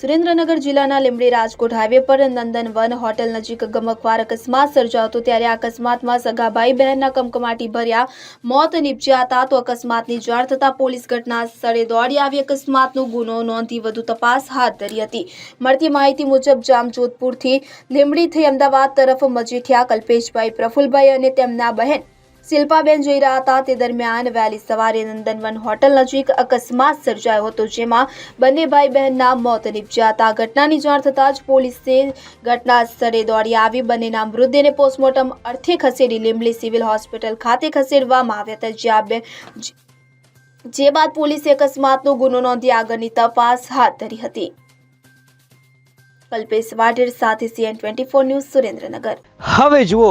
સુરેન્દ્રનગર જિલ્લાના લીંબડી રાજકોટ હાઈવે પર નંદનવન હોટેલ નજીક ગમકવાર અકસ્માત સર્જાયો હતો. ત્યારે આ અકસ્માતમાં સગાભાઈ બહેનના કમકમાટી ભર્યા. મોત નીપજ્યા હતા તો અકસ્માતની જાણ થતાં પોલીસ ઘટના સ્થળે દોડી આવી. અકસ્માતનો ગુનો નોંધી વધુ તપાસ હાથ ધરી હતી. મળતી માહિતી મુજબ જામજોધપુરથી લીંબડી થઈ અમદાવાદ તરફ મજીઠિયા કલ્પેશભાઈ પ્રફુલભાઈ અને તેમના બહેન શિલ્પાબેન જઈ રહ્યા હતા. તે દરમિયાન વહેલી સવારે નંદનવન હોટલ નજીક અકસ્માત સર્જાયો હતો, જેમાં બંને ભાઈ બહેનના મોત નીપજ્યા હતા. ઘટનાની જાણ થતાં જ પોલીસે ઘટના સ્થળે દોડી આવી. બંનેના મૃતદેહને પોસ્ટમોર્ટમ અર્થે ખસેડી લીંબલી સિવિલ હોસ્પિટલ ખાતે ખસેડવામાં આવ્યા હતા. જ્યાં બે જે બાદ પોલીસે અકસ્માતનો ગુનો નોંધી આગળની તપાસ હાથ ધરી હતી. કલ્પેશ વાઢેર સાથે CN twenty four news Surendranagar. હવે જુઓ